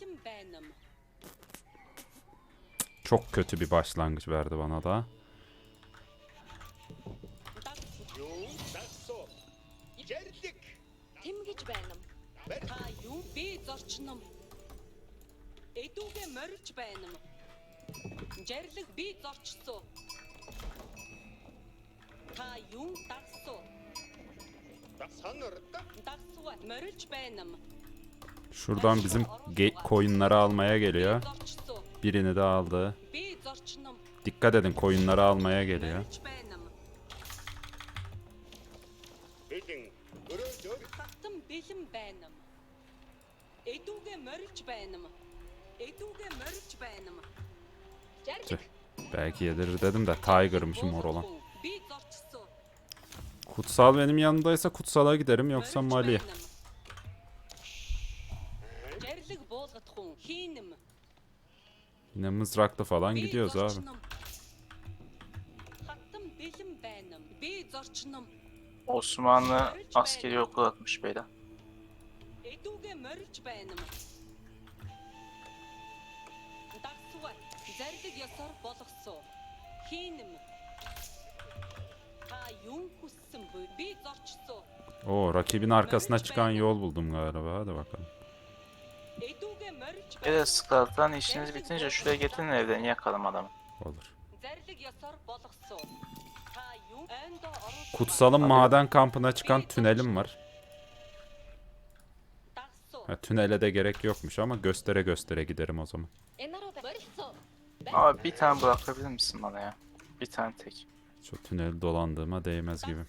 bэлэн байна юм. Çok kötü bir başlangıç verdi bana da. Юу дагсуу. Ярдик. Тэмгэж байна юм. Та юу би зорчно юм. Эдүүгээ морилж байна юм. Жарлаг би зорчсоо. Та юу дагсуу. Да санарда. Дагсуу морилж байна юм. Şuradan bizim coinları almaya geliyor. Birini de aldı. Dikkat edin coinları almaya geliyor. Tüh. Belki yedirir dedim de Tiger'mış mor olan. Kutsal benim yanımdaysa kutsala giderim yoksa Mali'ye. Yine mızraklı falan Би gidiyoruz abi. зорчно юм. Хатан бэлэн байна юм. Би зорчно юм. Osmanlı askeri okul atmış beyler. Эдүүгээ морилж байна юм. Дагсуугаар зарлиг ёсоор болгосон. Хийн юм. Та юу хүссэн бэ? Би зорчсон. Oo rakibin arkasına çıkan yol buldum galiba. Hadi bakalım. Эдүүгээ Evet Scarlet'tan işiniz bitince şuraya getirin evden yakalım adamı. Olur. Kutsal'ın maden kampına çıkan tünelim var. Ha, tünele de gerek yokmuş ama göstere göstere giderim o zaman. Abi bir tane bırakabilir misin bana ya? Bir tane tek. Şu tüneli dolandığıma değmez gibi.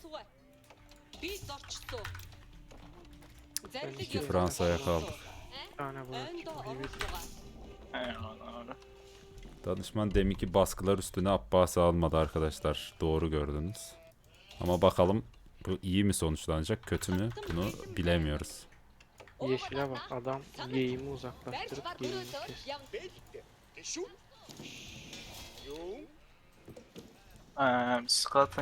İki Fransa'ya kaldık. Bir tane bırak. Baskılar üstüne Abbas'ı almadı arkadaşlar. Doğru gördünüz. Ama bakalım bu iyi mi sonuçlanacak, kötü mü bunu bilemiyoruz. Yeşile bak adam yeğimi uzaklaştırıp yeğimi kesti. Ee,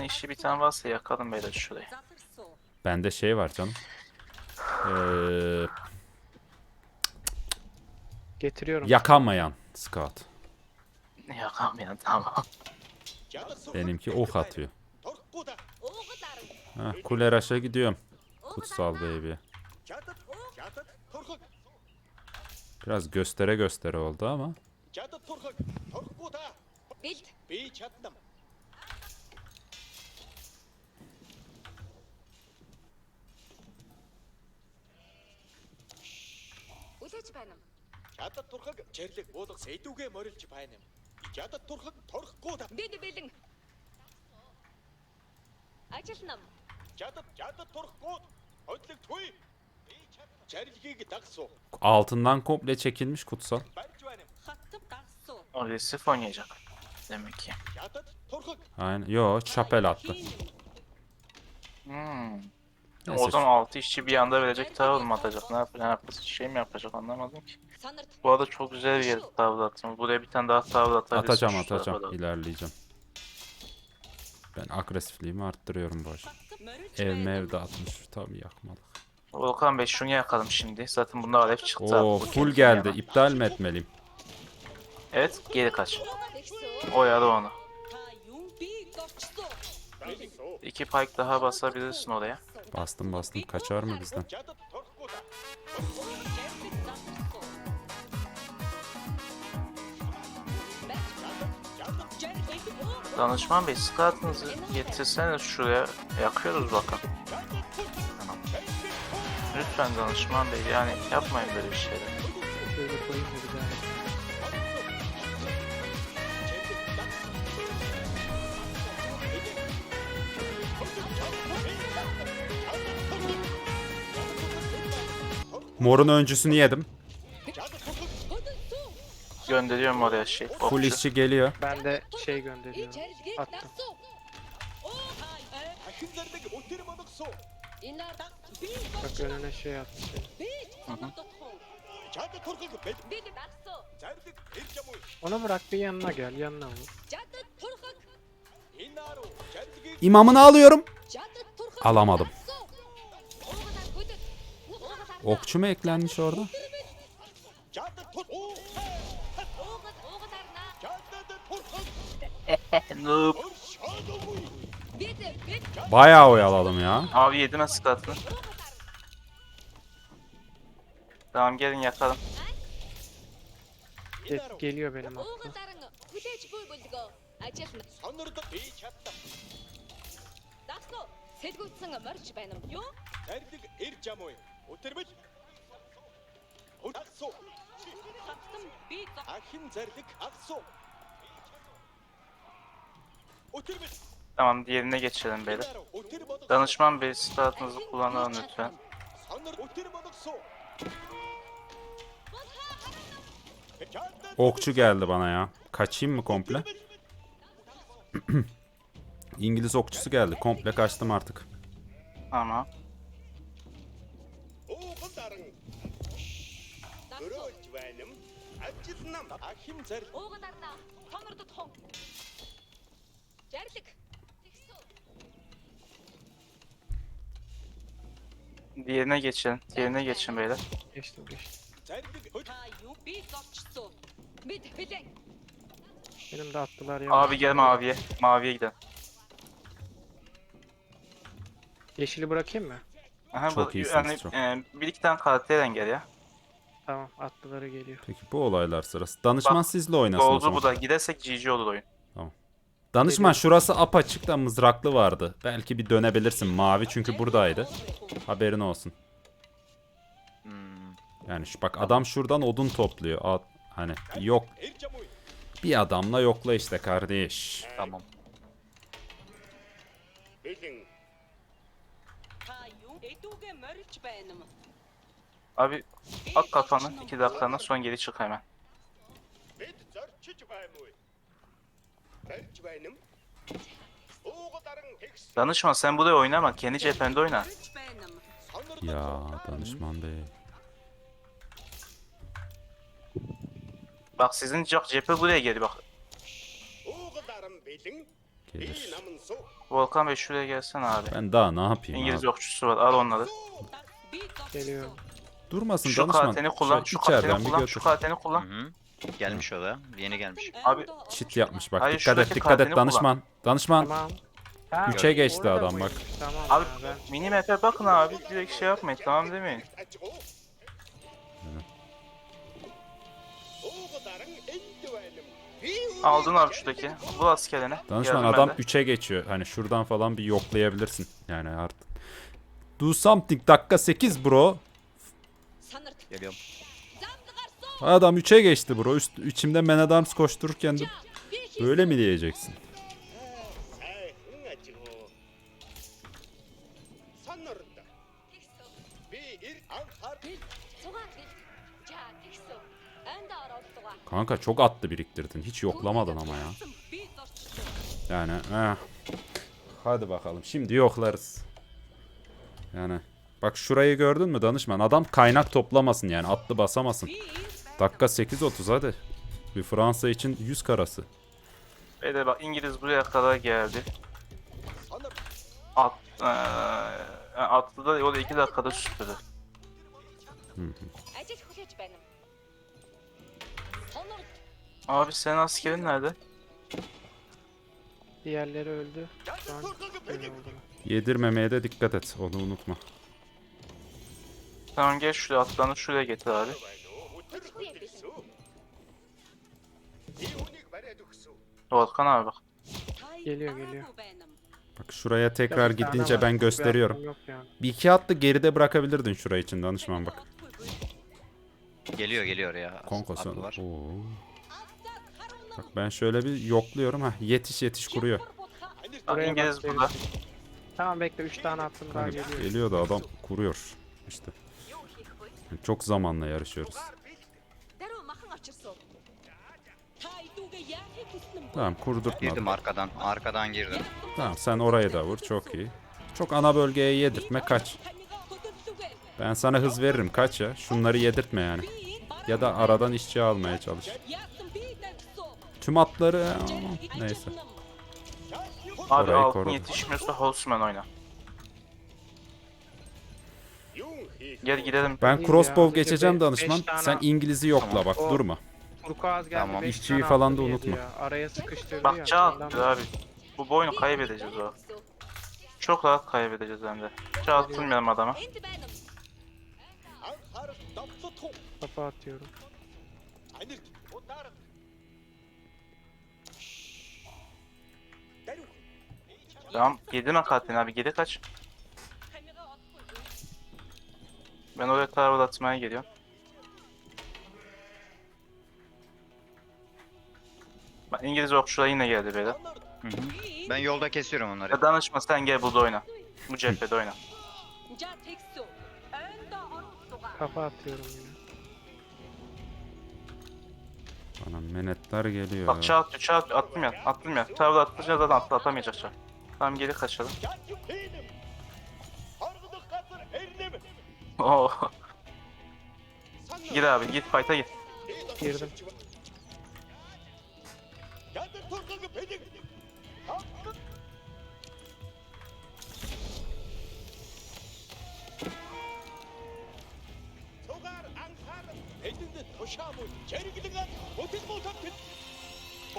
işi bir tane varsa yakalım beyler şurayı. Bende şey var canım. Ee, Getiriyorum. Yakamayan scout. Yakamayan tamam. Benimki ok atıyor. Heh, Kuleraş'a gidiyorum. Kutsal baby. Biraz göstere göstere oldu ama. Uleci benim. Ядад турхаг чирлэг буулгас эдүүгээ морилж байна юм. Ядад турхаг торхгүй да. Бид бэлэн. Ажил нам. Ядад ядад турхгүй. Хотлог түй. Би чаднам. Чарлгийг дагсуу. Altından komple çekilmiş kutsal. Барьж байна юм. Хаттав дагсуу. Agresif oynayacak. Demek ki. Ядад турхаг. Aynen. Yo şapel attı. Хийн юм. Hmm. Neyse. O zaman 6 işçi bir anda verecek tavır mı atacak? Ne yapacak? Ne yapacak? Şey mi yapacak anlamadım ki. Bu arada çok güzel bir yere tavır attım. Buraya bir tane daha tavır atabilirsin. Atacağım atacağım. Kadar. İlerleyeceğim. Ben agresifliğimi arttırıyorum boş. Ev mev dağıtmış. Tam yakmalık. Volkan Bey şunu yakalım şimdi. Zaten bunlar hep çıktı. Oo abi. full geldi. Yaman. İptal mi etmeliyim? Evet geri kaç. Oyalı onu. İki pike daha basabilirsin oraya. Bastım bastım kaçar mı bizden? Danışman Bey statınızı getirseniz şuraya yakıyoruz bakalım. Lütfen danışman bey yani yapmayın böyle şeyleri. Mor'un öncüsünü yedim. Gönderiyorum oraya şey. Full işçi geliyor. Ben de şey gönderiyorum. Attım. Bak önüne şey attı. Onu bırak bir yanına gel yanına. İmamını alıyorum. Alamadım. Okçu mu eklenmiş orada? Noob. Bayağı oyaladım ya. Abi yedi nasıl katlı? Tamam gelin yakalım. Ge- geliyor benim aklıma. даран хүлээж буй бүлгөө. Ажил Сонордод би чаддаг. дагснуу. Сэлгүүцсэн морж байна уу? Юу? Зарлиг ирж амуу. Өтөрбөл. Агсуу. Хатсан би зов. Ахин зарлиг агсуу. Өтөрбөл. Tamam diğerine geçelim beyler. Өтөр бодох. Danışman bey statınızı kullanalım lütfen. Сонор өтөр бодогсуу. Okçu geldi bana ya. Kaçayım mı komple? İngiliz okçusu geldi. Komple kaçtım artık. Tamam. юм. Ажил нам. Ахин зарлиг Ууган дарнаа. Томордод хон. Жарлиг. Тэгсүү. Diğerine geçelim. Diğerine geçin beyler. Geçtim geçtim. зарлиг хөл. Та юу би зовчсон. Бид хэлэн. Benim de attılar ya. Abi gel maviye. Maviye gidelim. Yeşili bırakayım mı? Aha, Çok bu, iyisiniz, yani, çok. e, bir iki tane karakterden gel ya. Tamam atlıları geliyor. Peki bu olaylar sırası. Danışman Bak, sizle oynasın o Oldu bu da gidersek GG olur oyun. Danışman şurası apaçık da mızraklı vardı. Belki bir dönebilirsin mavi çünkü buradaydı. Haberin olsun. Hmm. Yani şu bak adam şuradan odun topluyor. At, hani yok. Bir adamla yokla işte kardeş. Tamam. Abi Ak kafanı 2 dakikanın son geri çık hemen. Danışman sen buraya oynama. Kendi cephende oyna. Ya danışman bey. Bak sizin çok cephe buraya geldi bak. Gelir. Volkan Bey şuraya gelsen abi. Ben daha ne yapayım İngiliz abi? okçusu var al onları. Geliyor. Durmasın şu danışman. Kateni kullan, şu kateni kullan, bir götür. şu kateni kullan. Gelmiş o da. Yeni gelmiş. Abi çit yapmış bak. Hayır, dikkat et, dikkat et danışman. Kullan. Danışman. Tamam. Ha, Üçe geçti adam bak. Tamam abi, abi mini map'e bakın abi. Direkt şey yapmayın tamam demeyin. Aldın abi şuradaki. Bu askerine. Danışman Yardım adam 3'e geçiyor. Hani şuradan falan bir yoklayabilirsin. Yani artık. Do something dakika 8 bro. Geliyorum. Adam 3'e geçti bro. Üst, içimde Man at koştururken de böyle mi diyeceksin? Kanka çok attı biriktirdin. Hiç yoklamadın ama ya. Yani eh. Hadi bakalım. Şimdi yoklarız. Yani Bak şurayı gördün mü danışman? Adam kaynak toplamasın yani atlı basamasın. Dakika 8.30 hadi. Bir Fransa için 100 karası. Beyler bak İngiliz buraya kadar geldi. At, ee, atlı da yolu 2 dakikada süpürdü. Abi sen askerin nerede? Diğerleri öldü. Ben öyle. Yedirmemeye de dikkat et onu unutma. Tamam gel şuraya atlanı şuraya getir abi. Volkan abi bak. Geliyor geliyor. Bak şuraya tekrar Ya gidince ben gösteriyorum. Bir iki atlı geride bırakabilirdin şurayı için danışman bak. Geliyor geliyor ya. Konko Bak ben şöyle bir yokluyorum. Hah yetiş yetiş kuruyor. Bak Buraya burada. Tamam bekle 3 tane attım daha geliyor. geliyor da adam kuruyor. İşte. Çok zamanla yarışıyoruz. Tamam Girdim arkadan. Arkadan girdim. Tamam sen oraya da vur çok iyi. Çok ana bölgeye yedirtme kaç. Ben sana hız veririm kaç ya. Şunları yedirtme yani. Ya da aradan işçi almaya çalış. Tüm atları Aman, neyse. Abi Orayı altın korudum. yetişmiyorsa Holzman oyna. Gel gidelim. Ben crossbow geçeceğim danışman. Sen İngiliz'i yokla bak O- durma. Turkuaz geldi. Tamam. İşçiyi falan da unutma. ya. Araya sıkıştırdı ya. Bakça abi. Bu boyunu kaybedeceğiz o. Çok rahat kaybedeceğiz hem de. Hiç attırmayalım adama. Kafa atıyorum. Tamam. Yedin hakikaten abi geri kaç. Ben oraya tarvel atmaya geliyorum. Bak İngiliz okçular yine geldi böyle. Hı. Ben yolda kesiyorum onları. Ya danışma sen gel burada oyna. Bu cephede oyna. Kafa atıyorum yine. Bana menetler geliyor. Bak çağ atıyor çağ atıyor. Attım ya. Attım ya. Tarvel atlayacağız zaten atla atamayacak çağ. Tamam geri kaçalım. Oo. Gir abi git fight'a git. Girdim.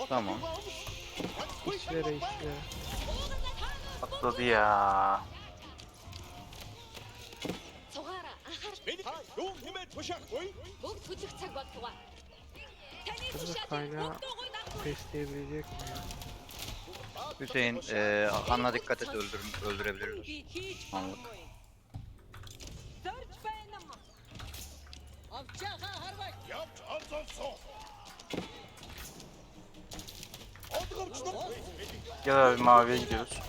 Tamam. İşlere işlere. Atladı ya. Kızı kaynağı besleyebilecek mi ya? Hüseyin eee Han'la dikkat et öldür öldürebiliriz. Anlık. Gel abi maviye gidiyoruz.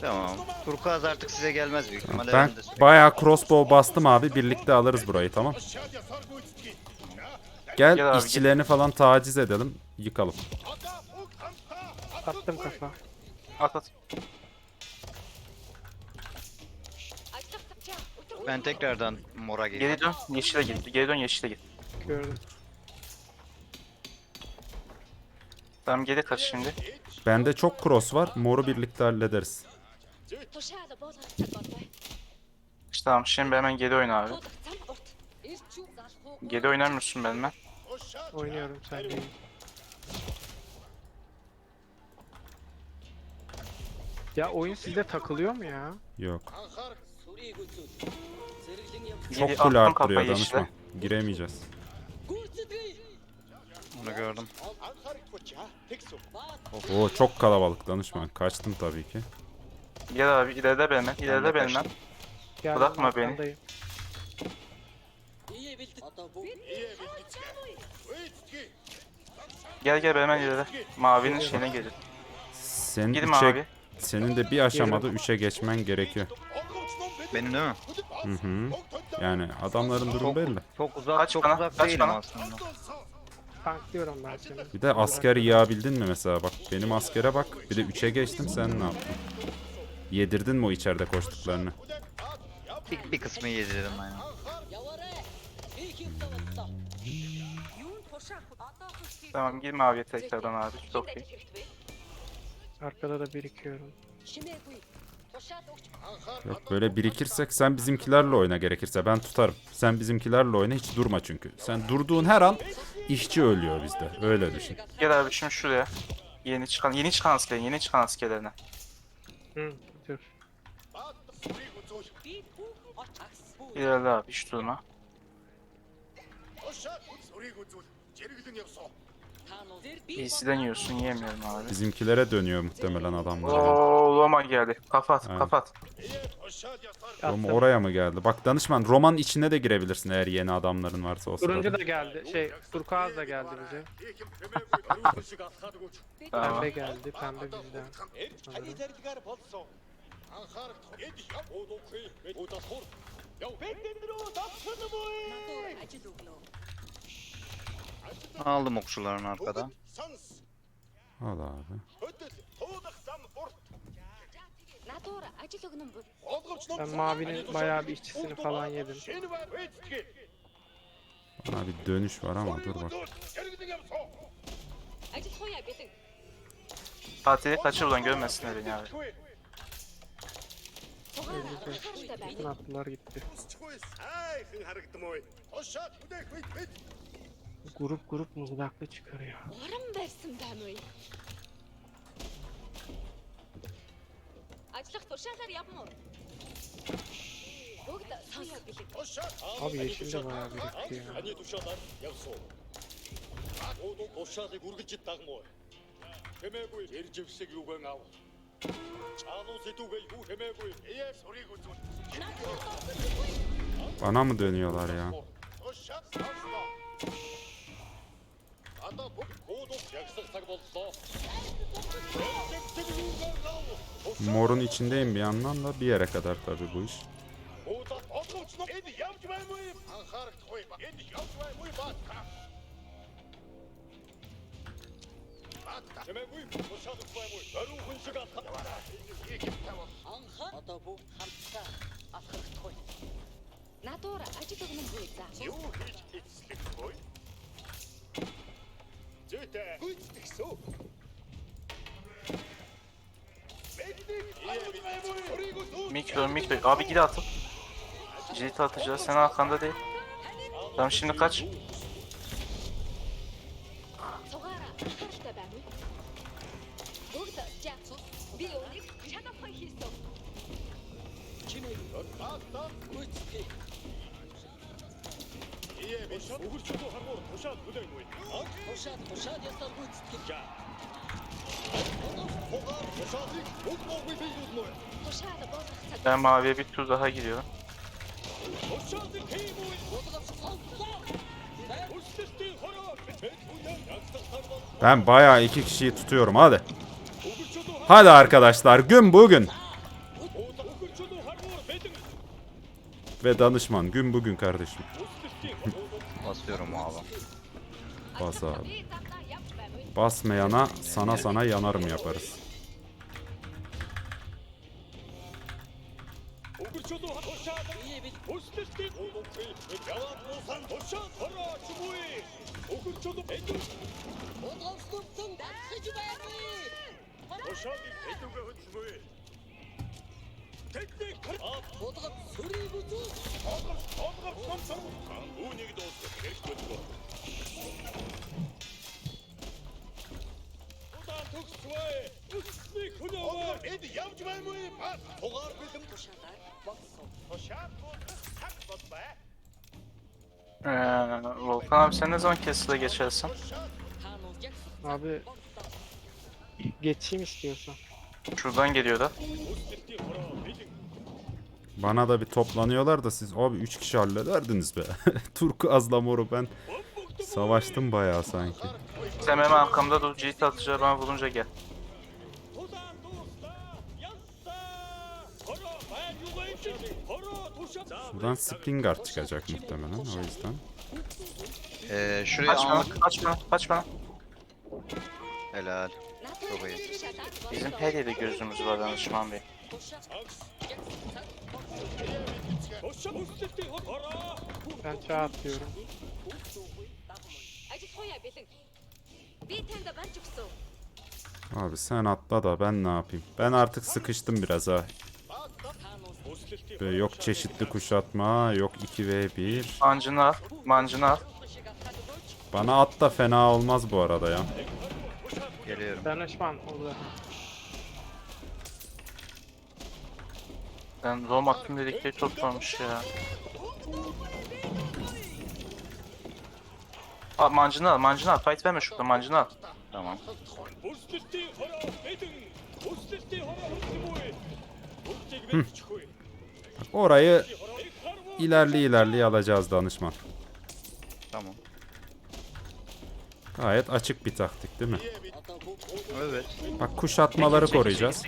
Tamam. Turkuaz artık size gelmez büyük ihtimalle. Ben de bayağı crossbow bastım abi. Birlikte alırız burayı tamam. Gel, Gel abi, işçilerini falan taciz edelim. Yıkalım. Attım kafa. At at. Ben tekrardan mora geliyorum. Geri dön yeşile git. Geri dön yeşile git. Gördüm. Tamam geri kaç şimdi. Bende çok cross var. Moru birlikte hallederiz. İşte tamam şimdi hemen geri oyna abi. Geri oynar mısın benimle? Oynuyorum sen değil. Ya oyun sizde takılıyor mu ya? Yok. Çok Geri kule attım arttırıyor kafayı işte. Giremeyeceğiz. Bunu gördüm. Oo çok kalabalık danışman. Kaçtım tabii ki. Gel abi ileride benimle. İleride benimle. Geldim, Bırakma beni. Gel gel benimle ileride. Mavinin şeyine gelir. Senin, Gidim üçe- abi. senin de bir aşamada 3'e geçmen gerekiyor. Benim değil mi? Hı hı. Yani adamların durumu belli. Çok uzak, Kaç çok bana, uzak kaç değilim bana. aslında. Tanklıyorum ben seni. Bir de asker yağabildin mi mesela bak. Benim askere bak. Bir de 3'e geçtim sen ne yaptın? Yedirdin mi o içeride koştuklarını? Bir, bir kısmı yedirdim aynen. Tamam girme abiye tekrardan abi. Çok iyi. Arkada da birikiyorum. Yok, böyle birikirsek sen bizimkilerle oyna gerekirse ben tutarım. Sen bizimkilerle oyna hiç durma çünkü. Sen durduğun her an işçi ölüyor bizde. Öyle düşün. Gel abi şimdi şuraya. Yeni çıkan yeni çıkan askerlerin yeni çıkan askerlerine. Hı, İlerle abi hiç durma. İyisinden yiyorsun yemiyorum abi. Bizimkilere dönüyor muhtemelen adamlar. Oo Roma geldi. Kapat Aynen. kapat. Roma oraya mı geldi? Bak danışman Roman içine de girebilirsin eğer yeni adamların varsa o Turuncu sırada. da geldi. Şey, turkuaz da geldi bize. Tamam. Pembe geldi, pembe bizden. Sanırım. Aldım okçuların arkada. Al abi. Ben mavinin bayağı bir işçisini falan yedim. Bana bir dönüş var ama dur bak. Fatih'i kaçır ulan görmesinler beni abi. Elbise. Ne yaptılar gitti. Grup grup mızraklı çıkarıyor. Varım versin ben Açlık turşaklar yapma Abi yeşil de bayağı birikti ya. Hani tuşalar yapsa olur. Oğlu koşadı vurgu ciddi takma o. Demek bu yer cevsek yugan avı. Bana mı dönüyorlar ya? Morun içindeyim bir yandan da bir yere kadar tabi bu iş. 나왔다. 제매구이 무사도 구해볼 여러 훈수가 나와라. 이기타워. 안하. 어떠부 함사. 아크토이. 나도라 아직도 그만 보이다. 요히지 슬리코이. 저때 구이스틱소. Mikro mikro abi gidi atın. Cilit atacağız sen arkanda değil. Tamam şimdi kaç. Ие биш. Өгөрч дүү харгуур тушаад хүлээнгүй. Тушаад тушаад ясаар гүйцэтгэе. Хугаар тушаадыг бүх муугүй бий юудмаа. Тушаал болгох цаг. Ben maviye bir tur daha giriyorum. Тушаадыг хиймүү. Өсөлтийн хороо. Тэтгэн ягсах цаг бол. Ben bayağı iki kişiyi tutuyorum hadi. Өгөрч дүү Hadi arkadaşlar gün bugün. өгөрч дүү харгуур бэдэн. Ve danışman gün bugün kardeşim. basıyorum abi. Bas abi. Basmayana sana sana yanarım yaparız. 보다가 소리 붙어. 아무가 아무가 깜짝 강군 얘기도 없어. 백조고. 보다 독수와의 우스미 그녀와 애들 야우지 말고 봐. 도가 bizim koşarlar baksın. Koşar bu tak bot be. Ee, Volkan abi sen ne zaman kesile geçersin? Abi geçeyim istiyorsan. Şuradan geliyor da. Bana da bir toplanıyorlar da siz abi 3 kişi hallederdiniz be. Turku azla moru ben savaştım bayağı sanki. Sen hemen arkamda dur. Cilt atıcı bana bulunca gel. Buradan Springard çıkacak muhtemelen o yüzden. Ee, şuraya kaçma, anlık... kaçma, kaçma. Helal. Çok. Bizim her yerde gözümüz var danışman bey. Ben çağ atıyorum. Abi sen atla da ben ne yapayım? Ben artık sıkıştım biraz ha. Böyle yok çeşitli kuşatma, yok 2v1. Mancını al. Bana at da fena olmaz bu arada ya. Geliyorum. Danışman orada. Ben zom attım dedikleri çok zormuş ya. Al mancını al mancını al fight verme şurada mancını al. Tamam. Orayı ilerli ilerli alacağız danışman. Tamam. Gayet açık bir taktik değil mi? Evet. Bak kuşatmaları koruyacağız.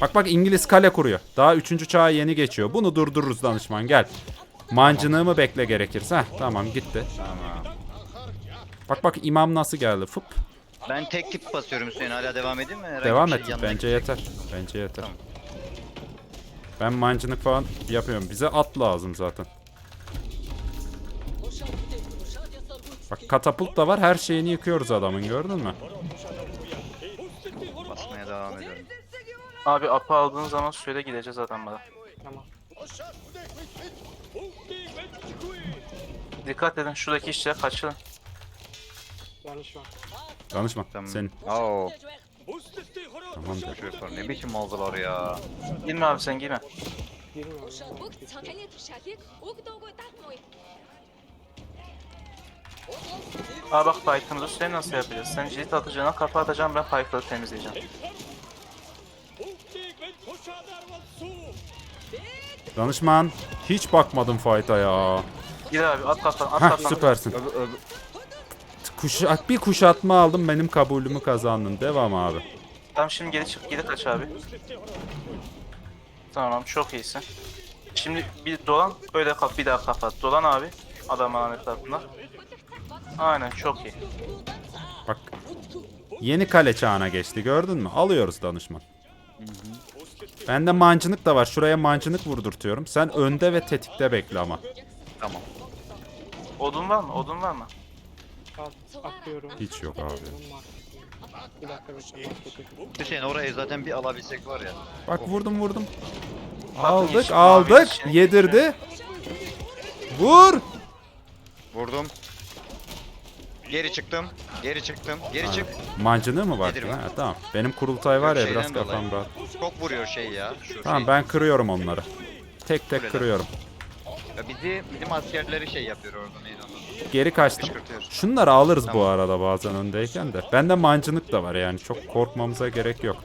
Bak bak İngiliz kale kuruyor. Daha 3. çağa yeni geçiyor. Bunu durdururuz danışman gel. Mancınığımı bekle gerekirse. Heh, tamam gitti. Tamam. Bak bak imam nasıl geldi fıp. Ben tek tip basıyorum Hüseyin hala devam edeyim mi? Herhangi Devam bir şey et bence gidecek. yeter. Bence yeter. Tamam. Ben mancınık falan yapıyorum. Bize at lazım zaten. Katapult da var. Her şeyini yıkıyoruz adamın gördün mü? basmaya devam ediyorum. Abi apı aldığın zaman suyla gideceğiz adamlara. Tamam. Dikkat edin şuradaki işçiler kaçırın. Danışma. Danışma. Tamam. Senin. Oo, Tamamdır. çocuklar ne biçim oldular ya. Girme abi sen girme. Girmiyorum. Aa bak Python'da süre nasıl yapacağız? Sen cirit atacağına kapı atacağım ben Python'ı temizleyeceğim. Danışman. Hiç bakmadım fight'a ya. Gir abi at kafan at Heh kafan. süpersin. Öbür, öbür, Kuşat, bir kuşatma aldım benim kabulümü kazandın. Devam abi. Tamam şimdi geri çık geri kaç abi. Tamam çok iyisin. Şimdi bir dolan öyle kap bir daha kapat. Dolan abi adamın etrafında. Aynen çok iyi. Bak. Yeni kale çağına geçti gördün mü? Alıyoruz danışman. Bende mancınık da var. Şuraya mancınık vurdurtuyorum. Sen önde ve tetikte bekle ama. tamam. Odun var mı? Odun var mı? Atıyorum. Hiç yok abi. Bir dakika bekle. Hüseyin orayı zaten bir alabilsek var ya. Bak vurdum vurdum. Aldık yeşil, mavi, aldık. yeşil, Yedirdi. Vur. Vurdum. Geri çıktım. Geri çıktım. Geri çık. Mancınığı mı var? Ha, tamam. Benim kurultay var ya biraz şeyden kafam dolayı. rahat. Çok vuruyor şey ya. Şu Tamam şey. ben kırıyorum onları. Tek tek Kuleden. kırıyorum. Ya bizi, bizim askerleri şey yapıyor orada neydi onun adı? Geri kaçtım. Kışkırtıyor. Şunları alırız bu arada bazen öndeyken de. Bende mancınık da var yani çok korkmamıza gerek yok.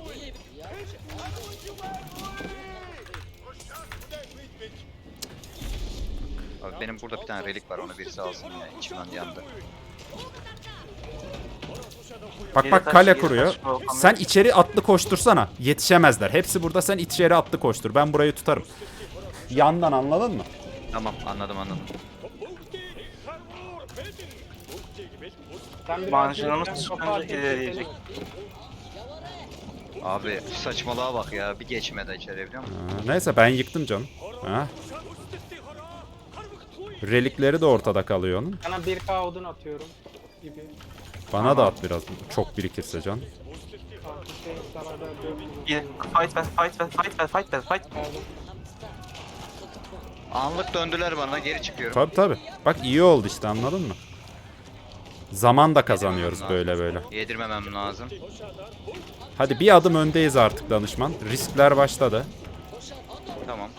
Abi benim burada bir tane relik var onu birisi alsın ya. İçimden yandı. Bak bak kale kuruyor. Sen içeri atlı koştursana. Yetişemezler. Hepsi burada sen içeri atlı koştur. Ben burayı tutarım. Yandan anladın mı? Tamam anladım anladım. Kapat, ilerleyecek. Abi saçmalığa bak ya. Bir geçmedi içeri biliyor musun? Ha, neyse ben yıktım canım. Ha. Relikleri de ortada kalıyor onun. Sana 1k odun atıyorum. Gibi. Bana da at biraz. Çok birikirse can. Artı şey sana da 400 Gir. Fight ver fight ver fight ver fight ver fight. verdim. Anlık döndüler bana geri çıkıyorum. Tabi tabi. Bak iyi oldu işte anladın mı? Zaman da kazanıyoruz böyle böyle. Yedirmemem lazım. Hadi bir adım öndeyiz artık danışman. Riskler başladı. Tamam.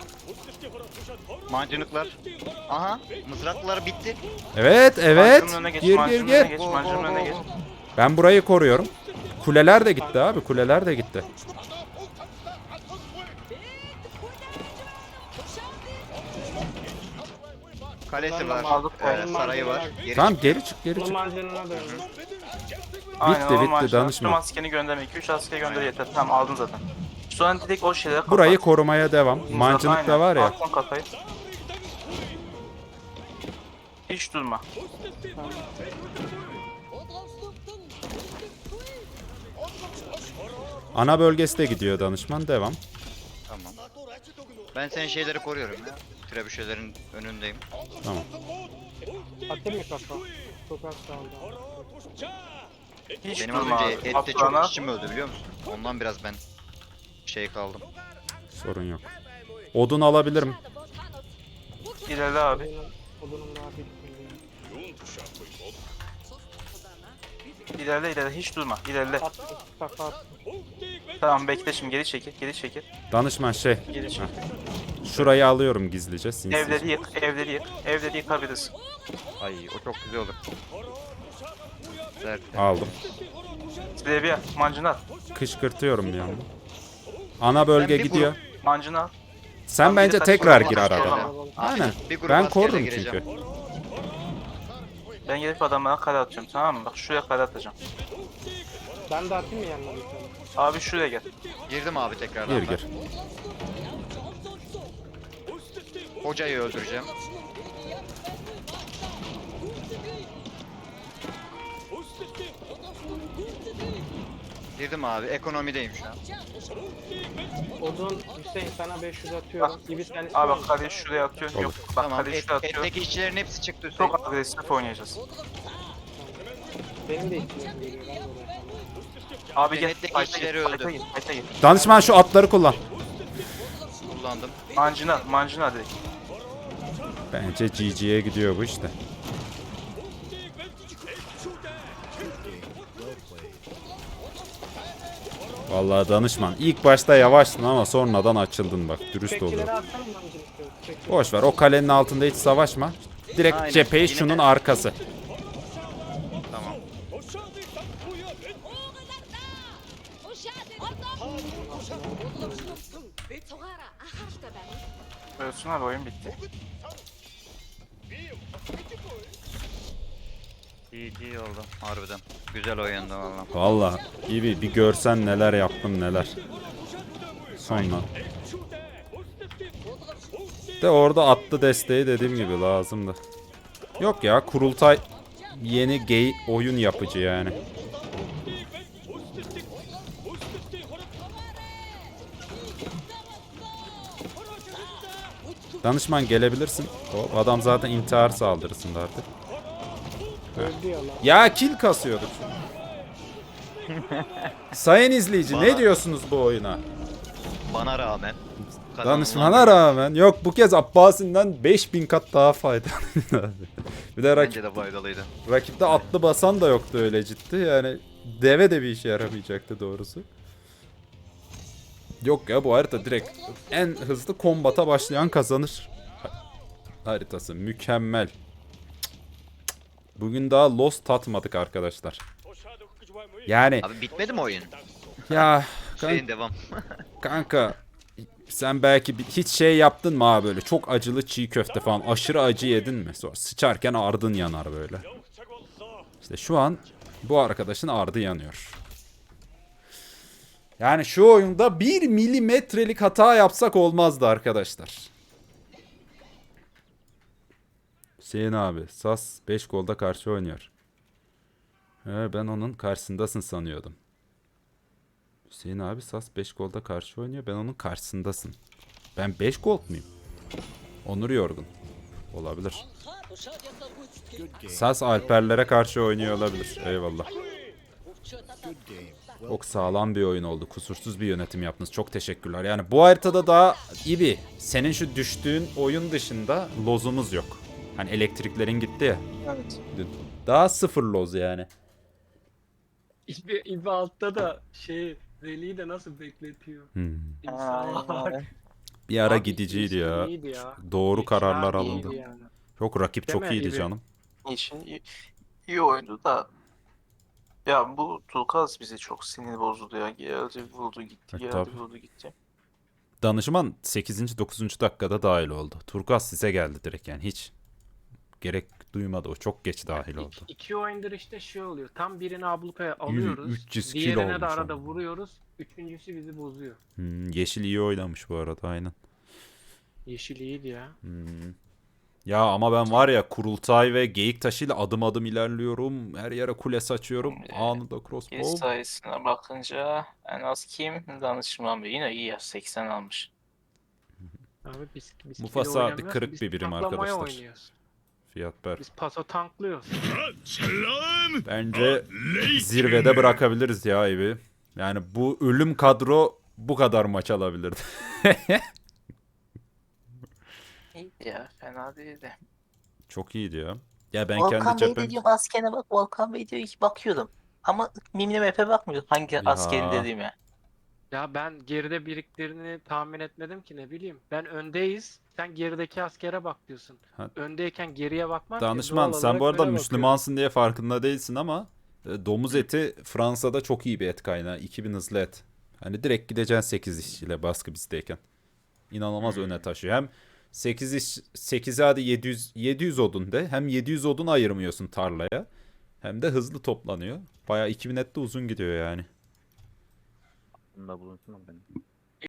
Mancınıklar. Aha mızraklar bitti. Evet evet. Mancının önüne geç, Gir gir önüne gir. geç, önüne geç. Ben burayı koruyorum. Kuleler de gitti abi. Kuleler de gitti. Kalesi var. aldık, ee, aldık. sarayı var. Geri Tamam geri çık geri Bunun çık. mancınına döndüm. Aynen, Bitti, bitti, danışma. Tüm askeri gönderme. 2-3 askeri gönder yeter. Tamam aldın zaten. Sonra direkt o şeyleri kapat. Burayı korumaya devam. Mancınık da var ya. Attın kafayı. Hiç durma. Ana bölgesi de gidiyor danışman. Devam. Tamam. Ben senin şeyleri koruyorum ya. Trebüşelerin önündeyim. Tamam. Atayım mı kafa? Hiç Benim az durma önce abi. ette Atlana. çok işçim öldü biliyor musun? Ondan biraz ben şey kaldım. Sorun yok. Odun alabilirim. İlerle abi. Odunum, daha. İlerle ilerle. Hiç durma. İlerle. Tamam bekle şimdi geri çekil. Geri çekil. Danışman şey. Geri çekil. Şurayı alıyorum gizlice. Sinsi. Evleri yık. Evleri yık. Evleri yıkabilirsin. Ay o çok güzel olur. Güzel. Aldım. Silevya. Mancını al. Kışkırtıyorum bir yandan. Ana bölge Ben bir gidiyor. Mancını al. Sen Tamam, bence tekrar saçmalama, gir arada. saçmalama. Aynen. Bir grup Ben askerle korudum gireceğim. çünkü. Ben gelip adamlara kale atıyorum tamam mı? Bak şuraya kale atacağım. Ben de atayım mı yanına bir tane? Abi şuraya gel. Girdim abi tekrardan. Gir ben. gir. Hocayı öldüreceğim. Girdim abi. Ekonomideyim şu an. Odun Hüseyin sana 500 atıyorum. Gibi sen Abi bak kaleyi şuraya atıyorsun. Yok bak Tamam. kaleyi Et, şuraya atıyorum. etteki işçilerin hepsi çıktı Hüseyin. Çok agresif oynayacağız. benim de ihtiyacım geliyor. Ben de oraya. Abi gel. Cennetlik Fight'a işçileri öldü. Fight'a gir. Fight'a gir. Danışman şu atları kullan. Kullandım. Mancına. Mancına direkt. Bence GG'ye gidiyor bu işte. Vallahi danışman ilk başta yavaştın ama sonradan açıldın bak dürüst oluyor. Boş ver o kalenin altında hiç savaşma. Direkt Aynen, cepheyi şunun arkası. Tamam. Ölsünler oyun bitti. GG oldu. Harbiden. Güzel oyundu valla. Vallahi iyi bir görsen neler yaptım neler. Sonra. De orada attı desteği dediğim gibi lazımdı. Yok ya kurultay yeni gay oyun yapıcı yani. Danışman gelebilirsin. Hop, adam zaten intihar saldırısında artık. Öldü ya kill kasıyorduk. Sayın izleyici ne Bana- diyorsunuz bu oyuna? Bana rağmen. Danışmana rağmen yok bu kez Abbasi'nden 5000 kat daha faydalıydı. bir de rakip, Bence de faydalıydı. rakipte atlı basan da yoktu öyle ciddi yani deve de bir işe yaramayacaktı doğrusu. Yok ya bu harita direkt en hızlı kombata başlayan kazanır. Ha- Haritası mükemmel. Bugün daha Lost tatmadık arkadaşlar. Yani Abi bitmedi mi oyun? ya Şeyin devam. Kanka sen belki bir- hiç şey yaptın mı abi böyle çok acılı çiğ köfte falan aşırı acı yedin mi? Sonra sıçarken ardın yanar böyle. İşte şu an bu arkadaşın ardı yanıyor. Yani şu oyunda bir milimetrelik hata yapsak olmazdı arkadaşlar. Hüseyin abi Sas 5 golda karşı oynuyor. He, ben onun karşısındasın sanıyordum. Hüseyin abi Sas 5 golda karşı oynuyor. Ben onun karşısındasın. Ben 5 gol muyum? Onur yorgun. Olabilir. Sas Alperlere karşı oynuyor olabilir. Eyvallah. Çok sağlam bir oyun oldu. Kusursuz bir yönetim yaptınız. Çok teşekkürler. Yani bu haritada daha iyi bir. Senin şu düştüğün oyun dışında lozumuz yok. Hani elektriklerin gitti ya. Evet. Daha sıfır loz yani. İbi, İbi altta da şey Veli'yi de nasıl bekletiyor. Hmm. Bir ara Abi, gidiciydi ya. ya. Doğru İlişkiler kararlar alındı. yani. Çok rakip çok Değil mi? iyiydi İyi. canım. İşin iyi, iyi oyundu da ya bu Tulkaz bizi çok sinir bozdu ya. Geldi vurdu gitti, E, geldi tabii. vurdu gitti. Danışman 8. 9. dakikada dahil oldu. Turkuaz size geldi direkt yani hiç gerek duymadı o. Çok geç dahil oldu. İki, iki oyundur işte şey oluyor. Tam birini ablukaya alıyoruz. 300 kilo diğerine olmuş de arada ama. vuruyoruz. Üçüncüsü bizi bozuyor. Hmm, yeşil iyi oynamış bu arada aynen. Yeşil iyiydi ya. Hmm. Ya ama ben var ya kurultay ve geyik taşıyla adım adım ilerliyorum. Her yere kule saçıyorum. Anında Kill crossbow. sayısına bakınca en az kim? Danışman Bey. Yine iyi ya 80 almış. Abi biz, biz Mufasa bir kırık biz bir birim arkadaşlar. oynuyoruz. Fiyat ver. Biz paso tanklıyoruz. Bence zirvede bırakabiliriz ya evi. Yani bu ölüm kadro bu kadar maç alabilirdi. İyiydi ya fena değildi. Çok iyiydi ya. Ya ben Volkan kendi Bey de diyorum askerine bak Volkan Bey diyor ki bakıyordum. Ama Mimli Map'e bakmıyordum hangi askeri Ya. dediğime. Ya ben geride biriklerini tahmin etmedim ki ne bileyim. Ben öndeyiz. Sen gerideki askere bak diyorsun. Ha. Öndeyken geriye bakmam ki, Danışman sen bu arada Müslümansın diye farkında değilsin ama e, domuz eti Fransa'da çok iyi bir et kaynağı. 2000 hızlı et. Hani direkt gideceksin 8 işçiyle baskı bizdeyken. İnanılmaz öne taşıyor. Hem 8 iş 8'e hadi 700 700 odun de. Hem 700 odun ayırmıyorsun tarlaya. Hem de hızlı toplanıyor. Bayağı 2000 et de uzun gidiyor yani. Bunda bulunsun benim.